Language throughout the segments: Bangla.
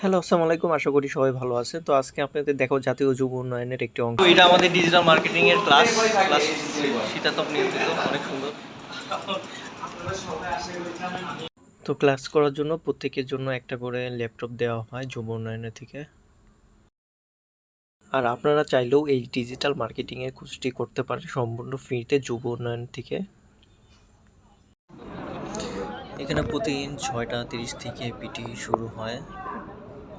হ্যালো আসসালামু আলাইকুম আশা করি সবাই ভালো আছে তো আজকে আপনাদের দেখো জাতীয় যুব উন্নয়নের একটি অংশ। এটা আমাদের ডিজিটাল মার্কেটিং এর ক্লাস ক্লাস শীতাতপ নিয়ন্ত্রিত অনেক সুন্দর। তো ক্লাস করার জন্য প্রত্যেকের জন্য একটা করে ল্যাপটপ দেওয়া হয় যুব উন্নয়নের থেকে। আর আপনারা চাইলেও এই ডিজিটাল মার্কেটিং এর কোর্সটি করতে পারেন সম্পূর্ণ ফ্রিতে যুব উন্নয়ন থেকে। এখানে প্রতিদিন ছয়টা তিরিশ থেকে পিটি শুরু হয়।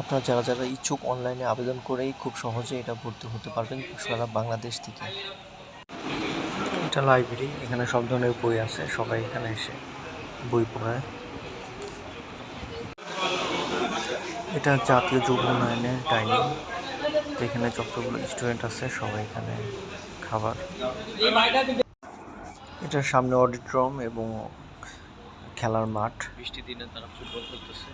আপনারা যারা যারা ইচ্ছুক অনলাইনে আবেদন করেই খুব সহজে এটা ভর্তি হতে পারবেন সারা বাংলাদেশ থেকে। এটা লাইব্রেরি এখানে সব ধরনের বই আছে সবাই এখানে এসে বই পড়ায়। এটা জাতীয় যুব উন্নয়নের ডাইনিং এখানে যতগুলো স্টুডেন্ট আছে সবাই এখানে খাবার। এটার সামনে অডিটোরিয়াম এবং খেলার মাঠ। বৃষ্টি দিনে তারা ফুটবল খেলতেছে।